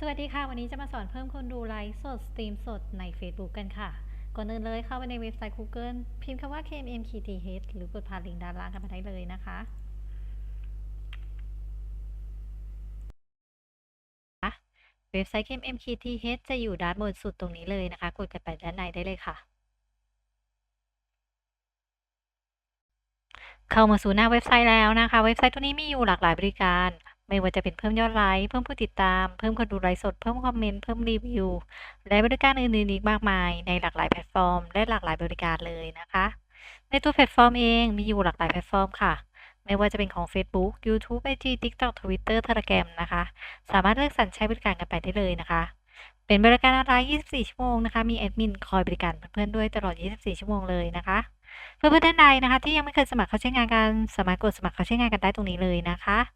สวัสดีค่ะ วันนี้จะมาสอนเพิ่มคนดูไลฟ์สดสตรีมสดใน Facebook กันค่ะ ก่อนอื่นเลยเข้าไปในเว็บไซต์ Google พิมพ์คำว่า KMMKTH หรือกดผ่านลิงก์ด้านล่างกันมาได้เลยนะคะ เว็บไซต์ KMMKTH จะอยู่ด้านบนสุดตรงนี้เลยนะคะ กดกันไปด้านในได้เลยค่ะ เข้ามาสู่หน้าเว็บไซต์แล้วนะคะ เว็บไซต์ตัวนี้มีอยู่หลากหลายบริการ ไม่ว่าจะเป็นเพิ่มยอดไลค์เพิ่มผู้ติดตาม เพิ่มคนดูไลฟ์สด เพิ่มคอมเมนต์ เพิ่มรีวิว และบริการอื่นๆอีกมากมาย ในหลากหลายแพลตฟอร์ม และหลากหลายบริการเลยนะคะ ในตัวแพลตฟอร์มเองมีอยู่หลากหลายแพลตฟอร์มค่ะ ไม่ว่าจะเป็นของ Facebook YouTube IG TikTok Twitter Telegram นะคะ สามารถเลือกสรรใช้บริการกันไปได้เลยนะคะ เป็นบริการออนไลน์ 24 ชั่วโมงนะคะ มีแอดมินคอยบริการเพื่อนๆด้วยตลอด 24 ชั่วโมงเลยนะคะเพื่อนๆท่านใดนะคะ ที่ยังไม่เคยสมัครเข้าใช้งานกันสามารถกดสมัครเข้าใช้งานกันได้ตรงนี้เลยนะคะ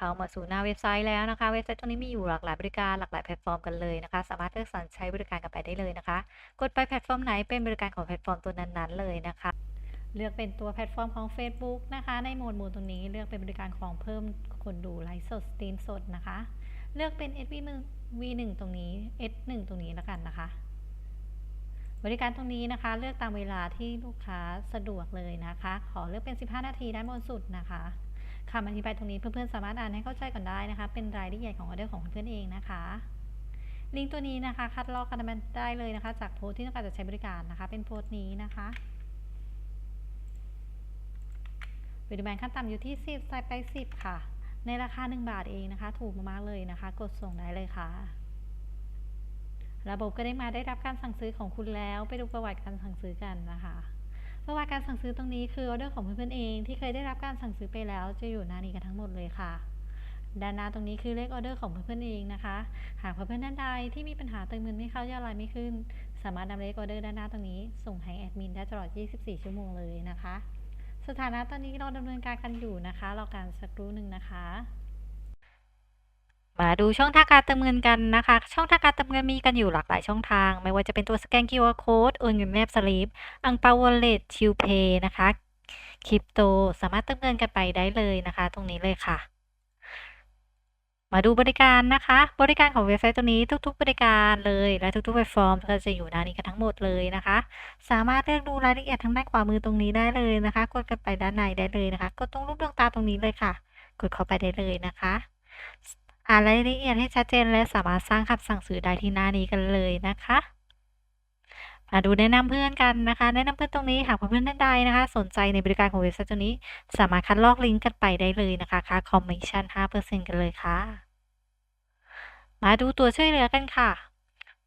เข้ามาสู่หน้าเว็บไซต์แล้วนะคะ เว็บไซต์ตรงนี้มีอยู่หลากหลายบริการหลากหลายแพลตฟอร์มกันเลยนะคะ สามารถเลือกสรรใช้บริการกันไปได้เลยนะคะ กดไปแพลตฟอร์มไหนเป็นบริการของแพลตฟอร์มตัวนั้นๆเลยนะคะ เลือกเป็นตัวแพลตฟอร์มของ Facebook นะคะ ในโหมดหมู่ตรงนี้เลือกเป็นบริการของเพิ่มคนดูไลฟ์สดสตรีมสดนะคะ เลือกเป็น SV1 ตรงนี้ S1 ตรงนี้แล้วกันนะคะบริการตรงนี้นะคะ เลือกตามเวลาที่ลูกค้าสะดวกเลยนะคะ ขอเลือกเป็น 15 นาทีด้านบนสุดนะคะ คำอธิบายตรงนี้เพื่อนๆสามารถอ่านให้เข้าใจก่อนได้นะคะ เป็นรายละเอียดของออเดอร์ของเพื่อนๆเองนะคะ ลิงก์ตัวนี้นะคะ คัดลอกกันมาได้เลยนะคะ จากโพสที่ต้องการจะใช้บริการนะคะ เป็นโพสนี้นะคะวิดีแบนขั้นต่ำอยู่ที่ 10ใส่ไป 10 ค่ะ ในราคา 1 บาทเองนะคะ ถูกมากๆเลยนะคะ กดส่งได้เลยค่ะ ระบบก็ได้มาได้รับการสั่งซื้อของคุณแล้ว ไปดูประวัติการสั่งซื้อกันนะคะ ประวัติการสั่งซื้อตรงนี้คือออเดอร์ของเพื่อนๆเองที่เคยได้รับการสั่งซื้อไปแล้วจะอยู่หน้านี้กันทั้งหมดเลยค่ะด้านหน้าตรงนี้คือเลขออเดอร์ของเพื่อนๆเองนะคะ หากเพื่อนๆท่านใดที่มีปัญหาเติมเงินไม่เข้ายอดไลน์ไม่ขึ้น สามารถนำเลขออเดอร์ด้านหน้าตรงนี้ ส่งให้แอดมินได้ตลอด 24 ชั่วโมงเลยนะคะ สถานะตอนนี้เราดำเนินการกันอยู่นะคะ รอการสักครู่หนึ่งนะคะ มาดูช่องทางการเติมเงินกันนะคะ ช่องทางการเติมเงินมีกันอยู่หลากหลายช่องทาง ไม่ว่าจะเป็นตัวสแกน QR Code โอนเงินแนบสลิปอังเปาวอลเล็ตชิวเพย์นะคะคริปโตสามารถเติมเงินกันไปได้เลยนะคะ ตรงนี้เลยค่ะ มาดูบริการนะคะ บริการของเว็บไซต์ตัวนี้ทุก ๆ บริการเลยและทุกๆแพลตฟอร์มก็จะอยู่หน้านี้กันทั้งหมดเลยนะคะ สามารถเลือกดูรายละเอียดทางด้านขวามือตรงนี้ได้เลยนะคะ กดกันไปด้านในได้เลยนะคะ กดตรงรูปดวงตาตรงนี้เลยค่ะ กดเข้าไปได้เลยนะคะ อ่านรายละเอียดให้ชัดเจนและสามารถสร้างคำสั่งซื้อได้ที่หน้านี้กันเลยนะคะมาดูแนะนำเพื่อนกันนะคะ แนะนำเพื่อนตรงนี้หากเพื่อนท่านใดนะคะ สนใจในบริการของเว็บไซต์ตัวนี้ สามารถคัดลอกลิงก์กันไปได้เลยนะคะค่าคอมมิชชั่น5%กันเลยค่ะ มาดูตัวช่วยเหลือกันค่ะ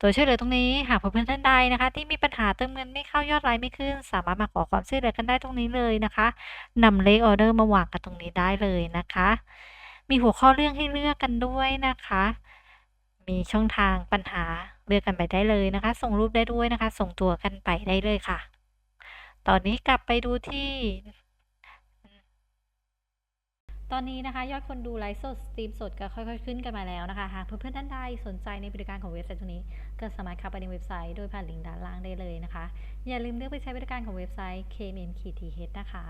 ตัวช่วยเหลือตรงนี้หากเพื่อนท่านใดนะคะ ที่มีปัญหาเติมเงินไม่เข้ายอดไลน์ไม่ขึ้น สามารถมาขอความช่วยเหลือกันได้ตรงนี้เลยนะคะนำเลขออเดอร์มาวางกันตรงนี้ได้เลยนะคะ มีหัวข้อเรื่องให้เลือกกันด้วยนะคะ มีช่องทางปัญหาเลือกกันไปได้เลยนะคะ ส่งรูปได้ด้วยนะคะ ส่งตัวกันไปได้เลยค่ะ ตอนนี้กลับไปดูที่ ตอนนี้นะคะ ยอดคนดูไลฟ์สดสตรีมสดก็ค่อยๆขึ้นกันมาแล้วนะคะหากเพื่อนๆท่านใดสนใจในบริการของเว็บไซต์ตรงนี้ ก็สามารถเข้าไปในเว็บไซต์โดยผ่านลิงก์ด้านล่างได้เลยนะคะ อย่าลืมเลือกไปใช้บริการของเว็บไซต์ KMMKTH นะคะ